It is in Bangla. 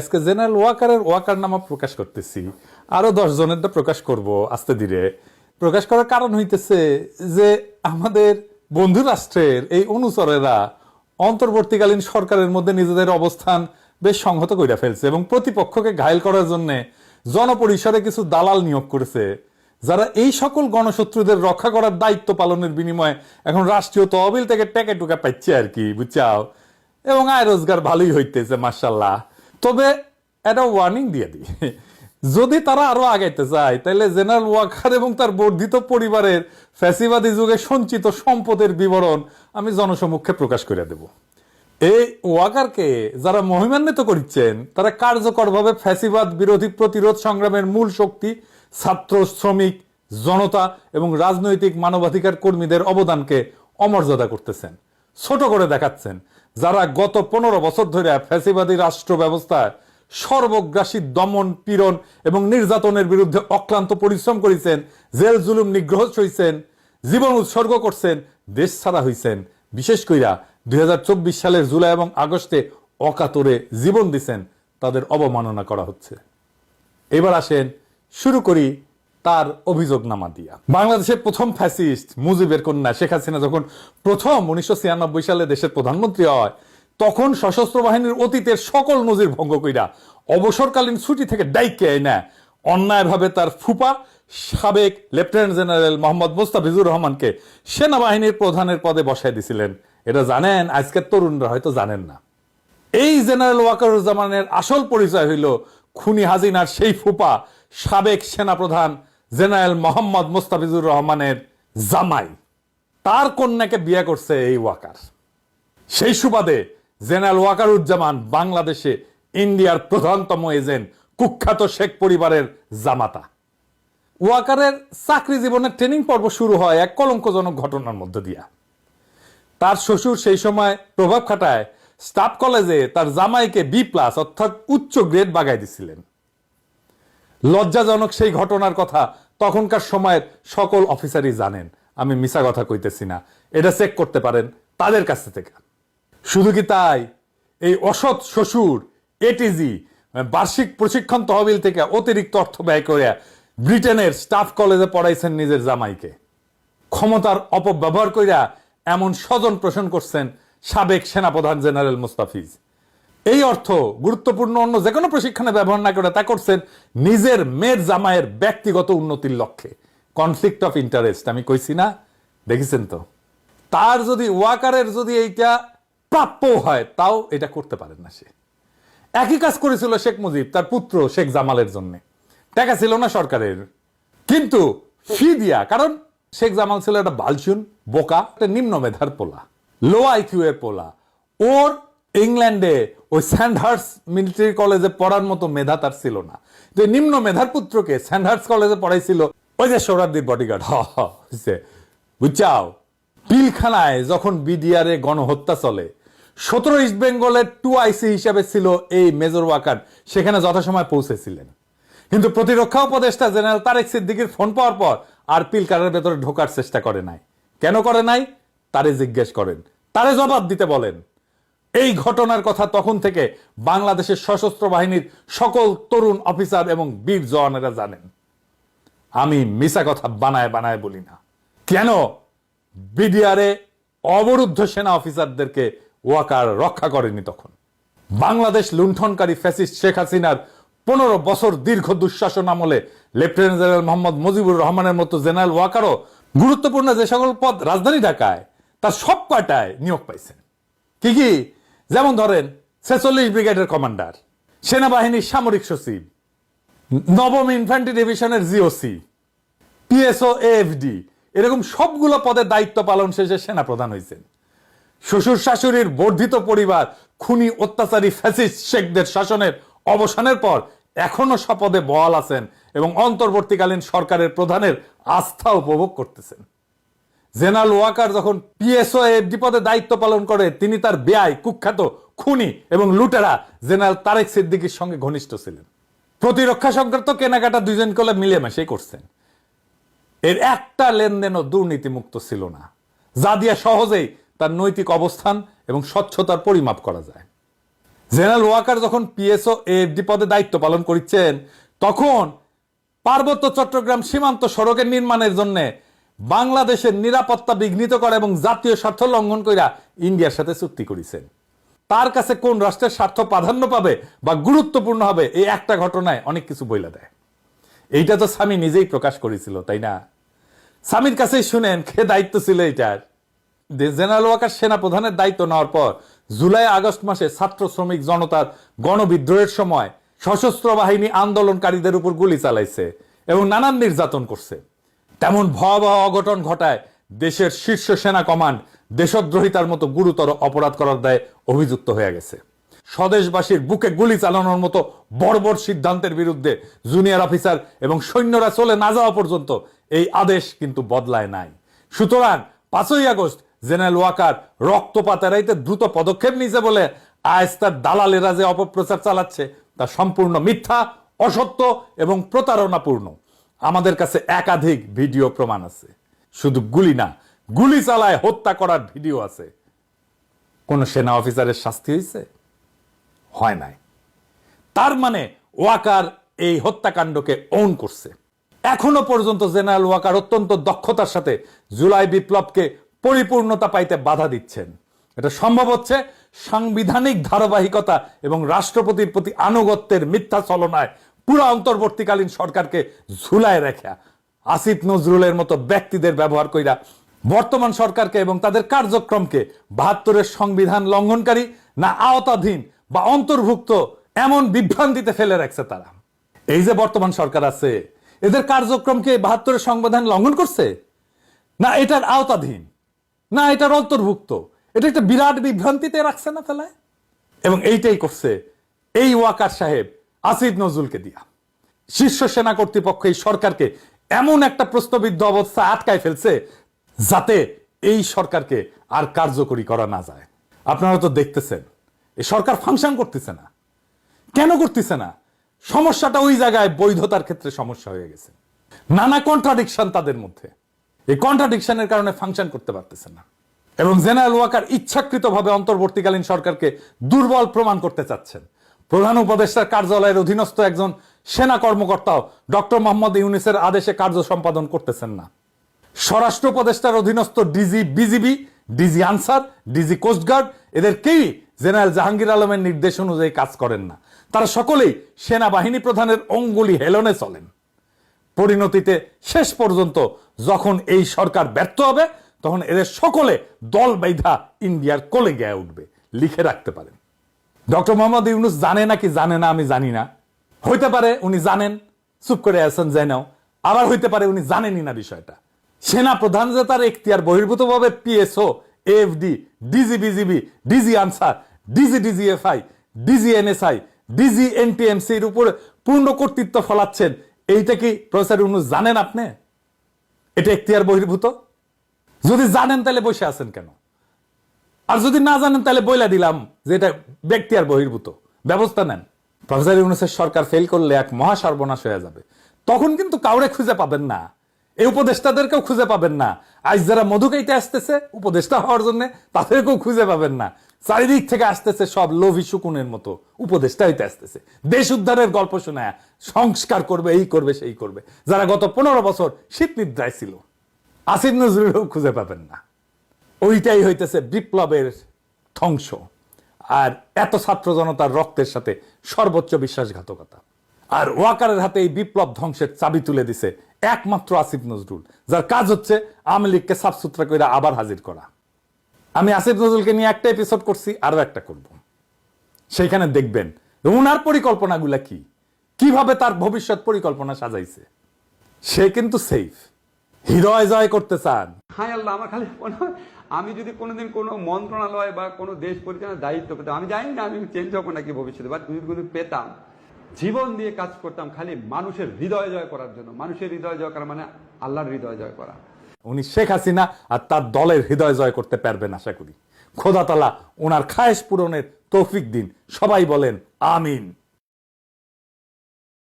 আজকে জেনারেল ওয়াকারের ওয়াকার নামা প্রকাশ করতেছি। আরও দশ জনেরটা প্রকাশ করব আস্তে ধীরে। প্রকাশ করার কারণ হইতেছে যে আমাদের বন্ধু রাষ্ট্রের এই অনুচরেরা অন্তর্বর্তীকালীন সরকারের মধ্যে নিজেদের অবস্থান বেশ সংহত কইরা ফেলছে এবং প্রতিপক্ষকে ঘায়ল করার জন্য জনপরিসরে কিছু দালাল নিয়োগ করেছে, যারা এই সকল গণশত্রুদের রক্ষা করার দায়িত্ব পালনের বিনিময়ে এখন রাষ্ট্রীয় তহবিল থেকে টেকে টুকা পাচ্ছে আর কি, বুঝছাও? এবং আয় রোজগার ভালোই হইতেছে মার্শাল্লাহ তবে একটা ওয়ার্নিং দিয়ে দিই। যদি তারা আরও আগাইতে চায়, তাহলে জেনারেল ওয়াকার এবং তার বর্ধিত পরিবারের ফ্যাসিবাদী যুগে সঞ্চিত সম্পদের বিবরণ আমি জনসমক্ষে প্রকাশ করে দেব। এই ওয়াকারকে যারা মহিমান্বিত করছেন তারা কার্যকরভাবে ফ্যাসিবাদ বিরোধী প্রতিরোধ সংগ্রামের মূল শক্তি, ছাত্র, শ্রমিক, জনতা এবং রাজনৈতিক মানবাধিকার কর্মীদের অবদানকে অমর্যাদা করতেছেন, ছোট করে দেখাচ্ছেন। যারা গত পনেরো বছর ধরে ফ্যাসিবাদী রাষ্ট্র ব্যবস্থায় সর্বগ্রাসী দমন, পীড়ন এবং নির্যাতনের বিরুদ্ধে অক্লান্ত পরিশ্রম করেছেন, জেল জুলুম নিগ্রহ সইছেন জীবন উৎসর্গ করছেন, দেশ ছাড়া হইছেন। বিশেষ কইরা দুই হাজার চব্বিশ সালের জুলাই এবং আগস্টে অকাতরে জীবন দিছেন, তাদের অবমাননা করা হচ্ছে। এবার আসেন, শুরু করি তার অভিযোগ নামা দিয়া। বাংলাদেশের প্রথম ফ্যাসিস্ট মুজিবের কন্যা শেখ হাসিনা যখন প্রথম উনিশশো সালে দেশের প্রধানমন্ত্রী হয়, তখন সশস্ত্র বাহিনীর অতীতের সকল নজির ভঙ্গ কইরা অবসরকালীন ছুটি থেকে ডাইকে না অন্যায়ভাবে তার ফুপা সাবেক লেফটেন্যান্ট জেনারেল মোহাম্মদ মুস্তাফিজুর রহমানকে সেনাবাহিনীর প্রধানের পদে বসায় দিছিলেন। এটা জানেন, আজকের তরুণরা হয়তো জানেন না। এই জেনারেল ওয়াকারুজ্জামানের আসল পরিচয় হইল খুনি হাজিনার সেই ফুপা সাবেক সেনাপ্রধান জেনারেল মোহাম্মদ মুস্তাফিজুর রহমানের জামাই। তার কন্যাকে বিয়ে করছে এই ওয়াকার। সেই সুবাদে জেনারেল ওয়াকারুজ্জামান বাংলাদেশে ইন্ডিয়ার প্রধানতম এজেন্ট, কুখ্যাত শেখ পরিবারের জামাতা। ওয়াকারের চাকরি জীবনের ট্রেনিং পর্ব শুরু হয় এক কলঙ্কজনক ঘটনার মধ্য দিয়া। তার শ্বশুর সেই সময় প্রভাব খাটায় স্টাফ কলেজে তার জামাইকে বি প্লাস অর্থাৎ উচ্চ গ্রেড বাগাই দিছিলেন। লজ্জাজনক সেই ঘটনার কথা তখনকার সময়ের সকল অফিসারই জানেন। আমি মিশা কথা কইতেছি না। এটা চেক করতে পারেন তাদের কাছ থেকে। শুধু কি তাই? এই অসৎ শ্বশুর এটিজি বার্ষিক প্রশিক্ষণ তহবিল থেকে অতিরিক্ত অর্থ ব্যয় করে ব্রিটেনের স্টাফ কলেজে পড়াইছেন নিজের জামাইকে। ক্ষমতার অপব্যবহার কইরা এমন স্বজন পোষণ করছেন সাবেক সেনাপ্রধান জেনারেল মুস্তাফিজ। এই অর্থ গুরুত্বপূর্ণ অন্য যে কোনো প্রশিক্ষণে ব্যবহার না করে তা করছেন নিজের মেয়ের জামাইয়ের ব্যক্তিগত উন্নতির লক্ষ্যে। কনফ্লিক্ট অফ ইন্টারেস্ট আমি কইছি না, দেখেছেন তো? তার যদি ওয়াকারের যদি এইটা প্রাপ্য হয়, তাও এটা করতে পারেন না সে। একই কাজ করেছিল শেখ মুজিব, তার পুত্র শেখ জামালের জন্য। টাকা ছিল না সরকারের। কিন্তু ফি দিয়া, কারণ শেখ জামাল ছিল একটা বালচুন বোকা, একটা নিম্ন মেধার পোলা লো আইকিউ এর পোলা। ওর ইংল্যান্ডে ওই স্যান্ডহার্স মিলিটারি কলেজে পড়ার মতো মেধা তার ছিল না। তো নিম্ন মেধার পুত্রকে স্যান্ডহার্স কলেজে পড়াইছিল, ওই যে সৌরাদ্দির বডিগার্ড হ হ বুঝছাও? পিলখানায় যখন বিডিআর গণহত্যা চলে, সতেরো ইস্ট বেঙ্গলের টু আইসি হিসাবে ছিল এই মেজর ওয়াকার, সেখানে যথাসময় পৌঁছেছিলেন। কিন্তু প্রতিরক্ষা উপদেষ্টা জেনারেল তারেক সিদ্দিকির ফোন পাওয়ার পর আর পিলকারের ভেতরে ঢোকার চেষ্টা করে নাই। কেন করে নাই? তারে জিজ্ঞেস করেন। তারে জবাব দিতে বলেন। এই ঘটনার কথা তখন থেকে বাংলাদেশের সশস্ত্র বাহিনীর সকল তরুণ অফিসার এবং বীর জওয়ানেরা জানেন। আমি মিশা কথা বানায় বানায় বলি না। কেন? বিডিআরে অবরুদ্ধ সেনা অফিসারদেরকে ওয়াকার রক্ষা করেনি তখন। বাংলাদেশ লুণ্ঠনকারী ফ্যাসিস্ট শেখ হাসিনার পনেরো বছর দীর্ঘ দুঃশাসন আমলে লেফটেন্যান্ট জেনারেল মোহাম্মদ মুজিবুর রহমানের মতো জেনারেল ওয়াকারও গুরুত্বপূর্ণ যে সকল পদ রাজধানী ঢাকায়, তার সব কয়টায় নিয়োগ পাইছেন। কি কি? যেমন ধরেন, ছেচল্লিশ ব্রিগেডের কমান্ডার, সেনাবাহিনীর সামরিক সচিব, নবম ইনফ্যান্ট্রি ডিভিশনের জিওসি, পিএসও এফডি এরকম সবগুলো পদে দায়িত্ব পালন শেষে সেনাপ্রধান হয়েছেন। শ্বশুর শাশুড়ির বর্ধিত পরিবার, খুনি অত্যাচারী ফ্যাসিস্ট শেখদের শাসনের অবসানের পর এখনও শপথে বহাল আছেন এবং অন্তর্বর্তীকালীন সরকারের প্রধানের আস্থা উপভোগ করতেছেন। জেনারেল ওয়াকার যখন পিএসও এফডি পদে দায়িত্ব পালন করে, তিনি তার ব্যয়, কুখ্যাত খুনি এবং লুটেরা জেনারেল তারেক সিদ্দিকির সঙ্গে ঘনিষ্ঠ ছিলেন। প্রতিরক্ষা সংক্রান্ত কেনাকাটা দুইজন কলে মিলেমিশেই করছেন। এর একটা লেনদেনও দুর্নীতিমুক্ত ছিল না। যা দিয়ে সহজেই তার নৈতিক অবস্থান এবং স্বচ্ছতার পরিমাপ করা যায়। জেনারেল ওয়াকার যখন পিএসও এফডি পদে দায়িত্ব পালন করছেন তখন পার্বত্য চট্টগ্রাম সীমান্ত সড়কের নির্মাণের জন্য বাংলাদেশের নিরাপত্তা বিঘ্নিত করা এবং জাতীয় স্বার্থ লঙ্ঘন কইরা ইন্ডিয়ার সাথে চুক্তি করেছেন। তার কাছে কোন রাষ্ট্রের স্বার্থ প্রাধান্য পাবে বা গুরুত্বপূর্ণ হবে, এই একটা ঘটনায় অনেক কিছু বইলা দেয়। এইটা তো স্বামী নিজেই প্রকাশ করেছিল, তাই না? স্বামীর কাছেই শুনেন, কে দায়িত্ব ছিল এটার জেনারেল ওয়াকার সেনা প্রধানের দায়িত্ব নেওয়ার পর জুলাই আগস্ট মাসে ছাত্র শ্রমিক জনতার গণবিদ্রোহের সময় সশস্ত্র বাহিনী আন্দোলনকারীদের উপর গুলি চালাইছে এবং নানান নির্যাতন করছে। তেমন ভয়াবহ অঘটন ঘটায় দেশের শীর্ষ সেনা কমান্ড দেশদ্রোহিতার মতো গুরুতর অপরাধ করার দায়ে অভিযুক্ত হয়ে গেছে। স্বদেশবাসীর বুকে গুলি চালানোর মতো বর্বর সিদ্ধান্তের বিরুদ্ধে জুনিয়র অফিসার এবং সৈন্যরা চলে না যাওয়া পর্যন্ত এই আদেশ কিন্তু বদলায় নাই। সুতরাং পাঁচই আগস্ট জেনারেল ওয়াকার রক্তপাত এড়াইতে দ্রুত পদক্ষেপ নিয়েছে বলে আজ তার দালালেরা যে অপপ্রচার চালাচ্ছে তা সম্পূর্ণ মিথ্যা, অসত্য এবং প্রতারণাপূর্ণ। আমাদের কাছে একাধিক ভিডিও প্রমাণ আছে। শুধু গুলি না, গুলি চালায় হত্যা করার ভিডিও আছে। কোন সেনা অফিসারের শাস্তি হয়েছে? হয় নাই। তার মানে ওয়াকার এই হত্যাকাণ্ডকে ওন করছে। এখনও পর্যন্ত জেনারেল ওয়াকার অত্যন্ত দক্ষতার সাথে জুলাই বিপ্লবকে পরিপূর্ণতা পাইতে বাধা দিচ্ছেন। এটা সম্ভব হচ্ছে সাংবিধানিক ধারাবাহিকতা এবং রাষ্ট্রপতির প্রতি আনুগত্যের মিথ্যা চলনায় পুরো অন্তর্বর্তীকালীন সরকারকে ঝুলায় রেখা। আসিফ নজরুলের মতো ব্যক্তিদের ব্যবহার কইরা বর্তমান সরকারকে এবং তাদের কার্যক্রমকে বাহাত্তরের সংবিধান লঙ্ঘনকারী না আওতাধীন বা অন্তর্ভুক্ত এমন বিভ্রান্তিতে ফেলে রাখছে তারা। এই যে বর্তমান সরকার আছে, এদের কার্যক্রমকে বাহাত্তরের সংবিধান লঙ্ঘন করছে? না এটার আওতাধীন, না এটার অন্তর্ভুক্ত, এটা একটা বিরাট বিভ্রান্তিতে রাখছে না ফেলায়? এবং এইটাই করছে এই ওয়াকার সাহেব আসিফ নজরুলকে দিয়া। শীর্ষ সেনা কর্তৃপক্ষ এই সরকারকে এমন একটা প্রশ্নবিদ্ধ অবস্থা আটকায় ফেলছে যাতে এই সরকারকে আর কার্যকরী করা না যায়। আপনারা তো দেখতেছেন এই সরকার ফাংশন করতেছে না। কেন করতেছে না? সমস্যাটা ওই জায়গায় বৈধতার ক্ষেত্রে সমস্যা হয়ে গেছে। নানা কন্ট্রাডিকশন তাদের মধ্যে। এই কন্ট্রাডিকশনের কারণে ফাংশন করতে পারতেছে না। এবং জেনারেল ওয়াকার ইচ্ছাকৃতভাবে অন্তর্বর্তীকালীন সরকারকে দুর্বল প্রমাণ করতে চাচ্ছেন। প্রধান উপদেষ্টার কার্যালয়ের অধীনস্থ একজন সেনা কর্মকর্তাও ডক্টর মোহাম্মদ ইউনিসের আদেশে কার্য সম্পাদন করতেছেন না। স্বরাষ্ট্র উপদেষ্টার অধীনস্থ DG BGB, DG Ansar, DG coast guard এদের কেউই জেনারেল জাহাঙ্গীর আলমের নির্দেশ অনুযায়ী কাজ করেন না। তারা সকলেই সেনাবাহিনী প্রধানের অঙ্গুলি হেলনে চলেন। পরিণতিতে শেষ পর্যন্ত যখন এই সরকার ব্যর্থ হবে, তখন এদের সকলে দল বাইধা ইন্ডিয়ার কোলে গিয়ে উঠবে। লিখে রাখতে পারেন। ডক্টর মোহাম্মদ ইউনুস জানে নাকি জানে না আমি জানি না। হইতে পারে উনি জানেন, চুপ করে আছেন জেনেও আবার হইতে পারে উনি জানেনই না বিষয়টা। সেনা প্রধান যে তার এখতিয়ার, বহির্ভূতভাবে PSO FD DG BGB DG Ansar, DG DGFI, DG NSI, DG এনটিএমসির উপর পূর্ণ কর্তৃত্ব ফলাচ্ছেন। এইটা কি প্রফেসর ইউনুস জানেন আপনি? এটা এখতিয়ার বহির্ভূত? যদি জানেন তাহলে বসে আছেন কেন? আর যদি না জানেন, তাহলে বইলা দিলাম যে এটা ব্যক্তি আর বহির্ভূত। ব্যবস্থা নেন। প্রফেসর ইউনুসের সরকার ফেল করলে এক মহা সর্বনাশ হয়ে যাবে। তখন কিন্তু কাউরে খুঁজে পাবেন না। এই উপদেষ্টাদেরকেও খুঁজে পাবেন না। আজ যারা মধুকাইতে আসতেছে উপদেষ্টা হওয়ার জন্য, তাদেরকেও খুঁজে পাবেন না। চারিদিক থেকে আসতেছে সব লোভী শুকুনের মতো উপদেষ্টা হইতে আসতেছে। দেশ উদ্ধারের গল্প শোনায় সংস্কার করবে, এই করবে, সেই করবে। যারা গত পনেরো বছর শীত নিদ্রায় ছিল, আসিফ নজরুলও খুঁজে পাবেন না। ওইটাই হইতেছে বিপ্লবের ধ্বংস। আর এত ছাত্র জনতার রক্তের সাথে সর্বোচ্চ বিশ্বাসঘাতকতা। আর ওয়াকারের হাতে এই বিপ্লব ধ্বংসের চাবি তুলে দিছে একমাত্র আসিফ নজরুল, যার কাজ হচ্ছে আওয়ামী লীগকে সাফসুতরা করে আবার হাজির করা। আমি আসিফ নজরুলকে নিয়ে একটা এপিসোড করছি আরও একটা করব। সেইখানে দেখবেন ওনার পরিকল্পনাগুলা কি? কীভাবে তার ভবিষ্যৎ পরিকল্পনা সাজাইছে? সে কিন্তু সেফ হৃদয় জয় করতে চান। হায় আল্লাহ আমার খালি হয় আমি যদি কোনোদিন কোনো মন্ত্রণালয় বা কোনো দেশ পরিচালনার দায়িত্ব পেতাম আমি জানি না আমি চেঞ্জ হব নাকি ভবিষ্যতে বা যদি কোনো পেতাম জীবন দিয়ে কাজ করতাম খালি মানুষের হৃদয় জয় করার জন্য। মানুষের হৃদয় জয় করা মানে আল্লাহর হৃদয় জয় করা। উনি শেখ হাসিনা আর তার দলের হৃদয় জয় করতে পারবেন আশা করি। খোদা তালা ওনার খায়েশ পূরণের তৌফিক দিন। সবাই বলেন আমিন।